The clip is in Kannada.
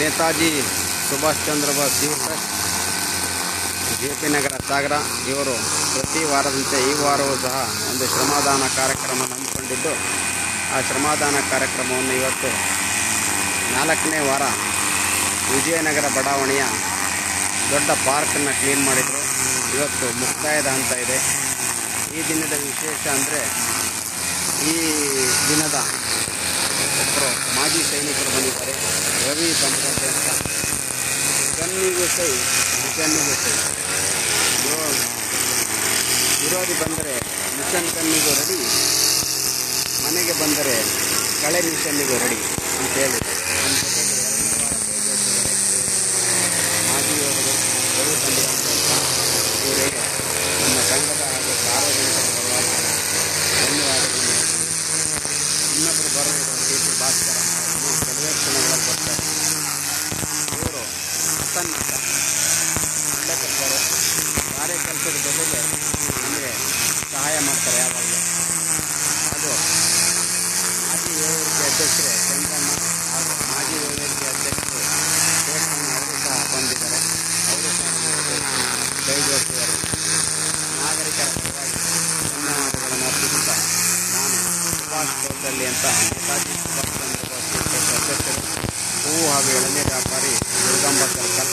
Netaji Subhash Chandra Bose youth J P Nagar Sagar ಇವರು ಪ್ರತಿ ವಾರದಂತೆ ಈ ವಾರವೂ ಸಹ ಒಂದು ಶ್ರಮದಾನ ಕಾರ್ಯಕ್ರಮ ಹಮ್ಮಿಕೊಂಡಿದ್ದು, ಆ ಶ್ರಮದಾನ ಕಾರ್ಯಕ್ರಮವನ್ನು ಇವತ್ತು ನಾಲ್ಕನೇ ವಾರ ವಿಜಯನಗರ ಬಡಾವಣೆಯ ದೊಡ್ಡ ಪಾರ್ಕನ್ನು ಕ್ಲೀನ್ ಮಾಡಿದರು. ಇವತ್ತು ಮುಕ್ತಾಯದ ಹಂತ ಇದೆ. ಈ ದಿನದ ವಿಶೇಷ ಅಂದರೆ ಈ ದಿನದ ಒಬ್ಬರು ಮಾಜಿ ಸೈನಿಕರು ಬಂದಿದ್ದಾರೆ ಬಂದ್ರತೆ ಅಂತ ಕಣ್ಣಿಗೂ ಸೈ ಮಿಷನ್ನಿಗೂ ಸೈ ವಿರೋಧಿ ಬಂದರೆ ಮಿಷನ್ ಕನ್ನಿಗೂ ರೆಡಿ, ಮನೆಗೆ ಬಂದರೆ ಕಳೆ ಮಿಷನ್ನಿಗೂ ರೆಡಿ ಅಂತೇಳಿ ನಮ್ಮ ಜೊತೆಗೆ ಮಾಜಿ ಯೋಧರು ರವಿ ಬಂದಿರುವಂಥ ನಮ್ಮ ಹಾಗೂ ಭಾಸ್ಕರ ಒಳ್ಳೆ ಕೆಲಸರು ಕೆಲಸದ ಜೊತೆಗೆ ನಮಗೆ ಸಹಾಯ ಮಾಡ್ತಾರೆ ಯಾವಾಗಲೂ ಅದು ಮಾಜಿ ವೇದಿಕೆ ಅಧ್ಯಕ್ಷರು ಚಂದ್ರಮ್ಮ ಹಾಗೂ ಮಾಜಿ ವೇದಿಕೆ ಅಧ್ಯಕ್ಷರು ಶೇಖಣ್ಣ ಅವರು ಸಹ ಬಂದಿದ್ದಾರೆ ಅವರು ಸಹ ನಮ್ಮ ಜೊತೆ ಕೈ ಜೋಡಿಸಿದ್ದಾರೆ ನಾಗರಿಕರ ಪರವಾಗಿ ಧನ್ಯವಾದಗಳನ್ನು ಅರ್ಪಿಸುತ್ತಾ ನಾನು ಸುಭಾಷ್ ಅಂತ ನೇತಾಜಿ ಸುಭಾಷ್ ಚಂದ್ರ ಬೋಸ್ ಅಧ್ಯಕ್ಷರು ಹೂವು ಹಾಗೂ ಎಳನೀರು ವ್ಯಾಪಾರಿ ದುರ್ಗಾಂಬ ಸರ್ಕಲ್